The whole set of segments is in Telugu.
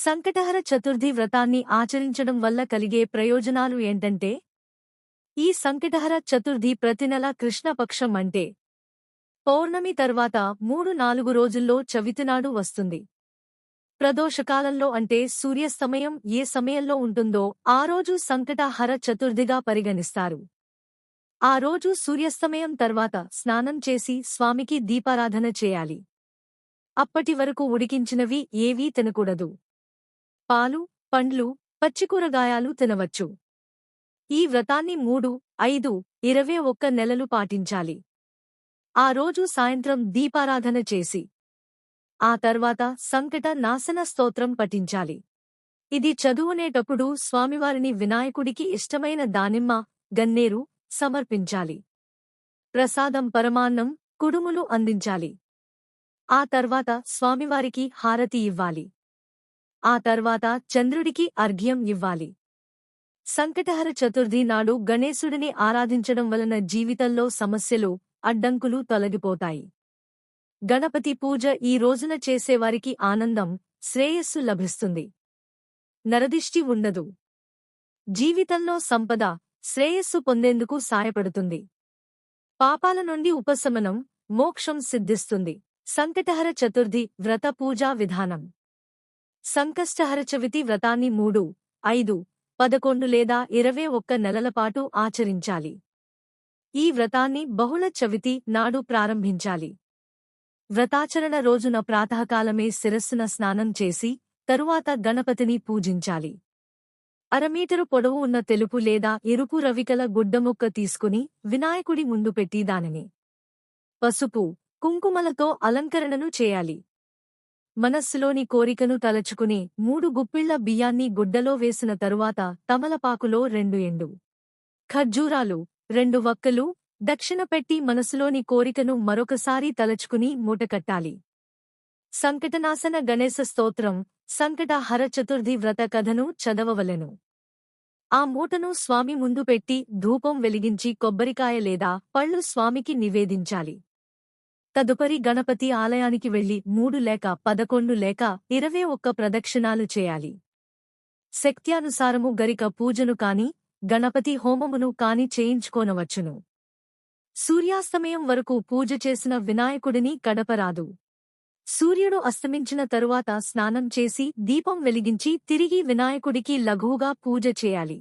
సంకటహర చతుర్థి వ్రతాన్ని ఆచరించడం వల్ల కలిగే ప్రయోజనాలు ఏంటంటే ఈ సంకటహర చతుర్థి ప్రతి నెల కృష్ణపక్షం అంటే పౌర్ణమి తర్వాత మూడు నాలుగు రోజుల్లో చవితినాడు వస్తుంది. ప్రదోషకాలంలో అంటే సూర్యస్తమయం ఏ సమయంలో ఉంటుందో ఆ రోజు సంకటహర చతుర్థిగా పరిగణిస్తారు. ఆ రోజు సూర్యస్తమయం తర్వాత స్నానం చేసి స్వామికి దీపారాధన చేయాలి. అప్పటి వరకు ఉడికించినవి ఏవీ తినకూడదు. పాలు పండ్లు పచ్చికూరగాయాలు తినవచ్చు. ఈ వ్రతాన్ని మూడు ఐదు ఇరవై ఒక్క నెలలు పాటించాలి. ఆ రోజు సాయంత్రం దీపారాధన చేసి ఆ తర్వాత సంకట నాశన స్తోత్రం పఠించాలి. ఇది చదువునేటప్పుడు స్వామివారిని వినాయకుడికి ఇష్టమైన దానిమ్మ గన్నేరు సమర్పించాలి. ప్రసాదం పరమాన్నం కుడుములు అందించాలి. ఆ తర్వాత స్వామివారికి హారతి ఇవ్వాలి. ఆ తర్వాత చంద్రుడికి అర్ఘ్యం ఇవ్వాలి. సంకటహర చతుర్థి నాడు గణేశుడిని ఆరాధించడం వలన జీవితంలో సమస్యలు అడ్డంకులు తొలగిపోతాయి. గణపతి పూజ ఈ రోజున చేసేవారికి ఆనందం శ్రేయస్సు లభిస్తుంది. నరదిష్టి ఉండదు. జీవితంలో సంపద శ్రేయస్సు పొందేందుకు సాయపడుతుంది. పాపాల నుండి ఉపశమనం మోక్షం సిద్ధిస్తుంది. సంకటహర చతుర్థి వ్రత పూజా విధానం. సంకష్టహర చవితి వ్రతాన్ని మూడు ఐదు పదకొండు లేదా ఇరవై ఒక్క నెలలపాటు ఆచరించాలి. ఈ వ్రతాన్ని బహుళ చవితి నాడు ప్రారంభించాలి. వ్రతాచరణ రోజున ప్రాతకాలమే శిరస్సున స్నానం చేసి తరువాత గణపతిని పూజించాలి. అరమీటరు పొడవు ఉన్న తెలుపు లేదా ఎరుపు రవికల గుడ్డముక్క తీసుకుని వినాయకుడి ముందు పెట్టి దానిని పసుపు కుంకుమలతో అలంకరణను చేయాలి. మనస్సులోని కోరికను తలచుకుని మూడు గుప్పిళ్ళ బియ్యాన్ని గుడ్డలో వేసిన తరువాత తమలపాకులో రెండు ఎండు ఖర్జూరాలు రెండు వక్కలు దక్షిణ పెట్టి మనసులోని కోరికను మరొకసారి తలచుకుని మూటకట్టాలి సంకటనాశన గణేశ స్తోత్రం సంకటహర చతుర్థి వ్రత కథను చదవవలెను. ఆ మూటను స్వామి ముందు పెట్టి ధూపం వెలిగించి కొబ్బరికాయ లేదా పళ్ళు స్వామికి నివేదించాలి. తదుపరి గణపతి ఆలయానికి వెళ్ళి మూడు లేక పదకొండు లేక ఇరవై ఒక్క ప్రదక్షిణాలు చేయాలి. శక్త్యానుసారము గరిక పూజను కాని గణపతి హోమమును కాని చేయించుకోనవచ్చును. సూర్యాస్తమయం వరకు పూజ చేసిన వినాయకుడిని కడపరాదు సూర్యుడు అస్తమించిన తరువాత స్నానం చేసి దీపం వెలిగించి తిరిగి వినాయకుడికి లఘువుగా పూజ చేయాలి.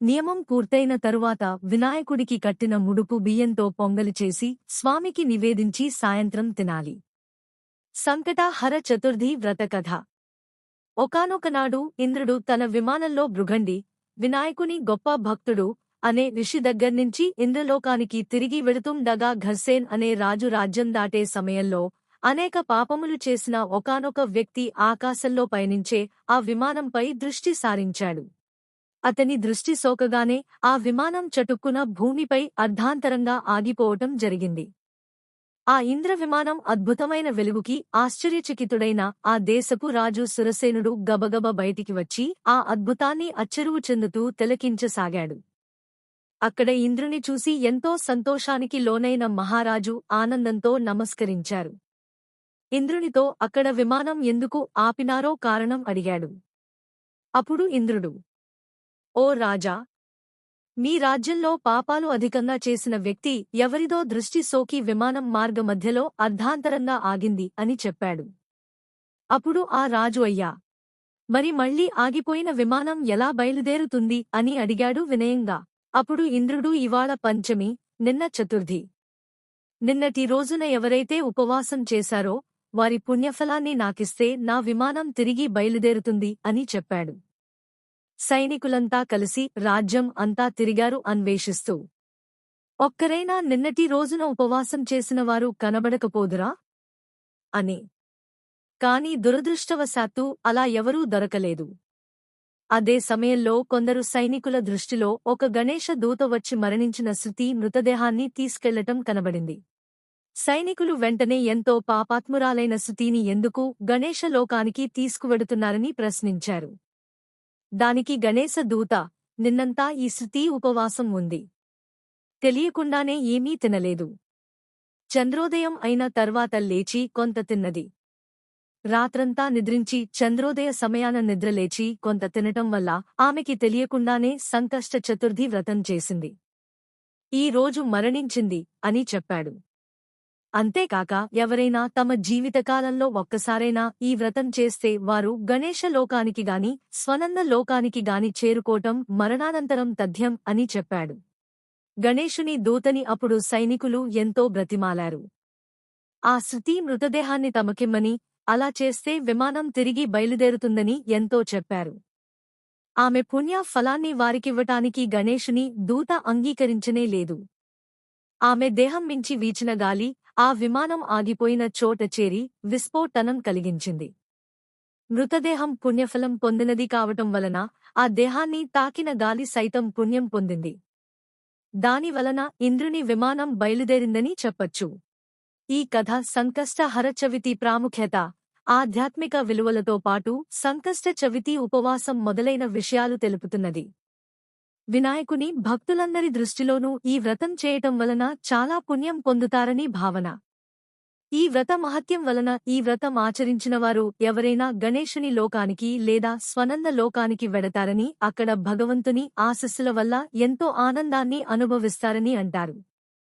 నియమం పూర్తయిన తరువాత వినాయకుడికి కట్టిన ముడుపు బియ్యంతో పొంగలి చేసి స్వామికి నివేదించి సాయంత్రం తినాలి. సంకట హర చతుర్థి వ్రతకథ ఒకనొకనాడు ఇంద్రుడు తన విమానంలో భృగండి వినాయకుని గొప్ప భక్తుడు అనే ఋషి దగ్గర్నుంచి ఇంద్రలోకానికి తిరిగి వెడుతుండగా ఘర్సేన్ అనే రాజు రాజ్యం దాటే సమయంలో అనేక పాపములు చేసిన ఒకానొక వ్యక్తి ఆకాశంలో పయనించే ఆ విమానంపై దృష్టి సారించాడు. అతని దృష్టి సోకగానే ఆ విమానం చటుక్కున భూమిపై అర్ధాంతరంగా ఆగిపోవటం జరిగింది. ఆ ఇంద్ర విమానం అద్భుతమైన వెలుగుకి ఆశ్చర్యచకితుడైన ఆ దేశపు రాజు సురసేనుడు గబగబ బయటికి వచ్చి ఆ అద్భుతాన్ని అచ్చరువు చెందుతూ తిలకించసాగాడు. అక్కడ ఇంద్రుని చూసి ఎంతో సంతోషానికి లోనైన మహారాజు ఆనందంతో నమస్కరించారు. ఇంద్రునితో అక్కడ విమానం ఎందుకు ఆపినారో కారణం అడిగాడు. అప్పుడు ఇంద్రుడు ఓ రాజా! మీ రాజ్యంలో పాపాలు అధికంగా చేసిన వ్యక్తి ఎవరిదో దృష్టి సోకి విమానం మార్గమధ్యలో అర్ధాంతరంగా ఆగింది అని చెప్పాడు. అప్పుడు ఆ రాజు అయ్యా! మరి మళ్ళీ ఆగిపోయిన విమానం ఎలా బయలుదేరుతుంది అని అడిగాడు వినయంగా. అప్పుడు ఇంద్రుడు ఇవాళ పంచమి నిన్న చతుర్థి. నిన్నటి రోజున ఎవరైతే ఉపవాసం చేశారో వారి పుణ్యఫలాన్ని నాకిస్తే నా విమానం తిరిగి బయలుదేరుతుంది అని చెప్పాడు. సైనికులంతా కలిసి రాజ్యం అంతా తిరిగారు అన్వేషిస్తూ. ఒక్కరైనా నిన్నటి రోజున ఉపవాసం చేసినవారు కనబడకపోదురా? అని. కాని దురదృష్టవశాత్తు అలా ఎవరూ దొరకలేదు. అదే సమయంలో కొందరు సైనికుల దృష్టిలో ఒక గణేష దూత వచ్చి మరణించిన శృతి మృతదేహాన్ని తీసుకెళ్ళటం కనబడింది. సైనికులు వెంటనే ఎంతో పాపాత్మురాలైన శృతిని ఎందుకు గణేష లోకానికి తీసుకువెడుతున్నారని ప్రశ్నించారు. దానికి గణేశ దూత నిన్నంతా ఈ శృతి ఉపవాసం ఉంది. తెలియకుండానే ఏమీ తినలేదు. చంద్రోదయం అయిన తర్వాత లేచి కొంత తిన్నది. రాత్రంతా నిద్రించి చంద్రోదయ సమయాన నిద్రలేచి కొంత తినటం వల్ల ఆమెకి తెలియకుండానే సంకష్ట చతుర్థి వ్రతం చేసింది. ఈ రోజు మరణించింది అని చెప్పాడు. అంతేకాక ఎవరైనా తమ జీవితకాలంలో ఒక్కసారైనా ఈ వ్రతం చేస్తే వారు గణేష లోకానికి గాని స్వనంద లోకానికి గాని చేరుకోవటం మరణానంతరం తథ్యం అని చెప్పాడు. గణేషుని దూతని అప్పుడు సైనికులు ఎంతో బ్రతిమాలారు. ఆ శృతి మృతదేహాన్ని తమకిమ్మని అలా చేస్తే విమానం తిరిగి బయలుదేరుతుందని ఎంతో చెప్పారు. ఆమె పుణ్య ఫలాన్ని వారికివ్వటానికి గణేశుని దూత అంగీకరించనే లేదు. ఆమె దేహం మించి వీచిన గాలి ఆ విమానం ఆగిపోయిన చోట చేరి విస్ఫోటనం కలిగించింది. మృతదేహం పుణ్యఫలం పొందినది కావటం వలన ఆ దేహాన్ని తాకిన గాలి సైతం పుణ్యం పొందింది. దానివలన ఇంద్రుని విమానం బయలుదేరిందని చెప్పచ్చు. ఈ కథ సంకష్ట హరచవితి ప్రాముఖ్యత ఆధ్యాత్మిక విలువలతో పాటు సంకష్ట చవితి ఉపవాసం మొదలైన విషయాలు తెలుపుతున్నది. వినాయకుని భక్తులందరి దృష్టిలోనూ ఈ వ్రతం చేయటం వలన చాలా పుణ్యం పొందుతారని భావన. ఈ వ్రత మహత్యం వలన ఈ వ్రతం ఆచరించినవారు ఎవరైనా గణేశుని లోకానికి లేదా స్వనంద లోకానికి వెడతారని అక్కడ భగవంతుని ఆశస్సుల వల్ల ఎంతో ఆనందాన్ని అనుభవిస్తారని అంటారు.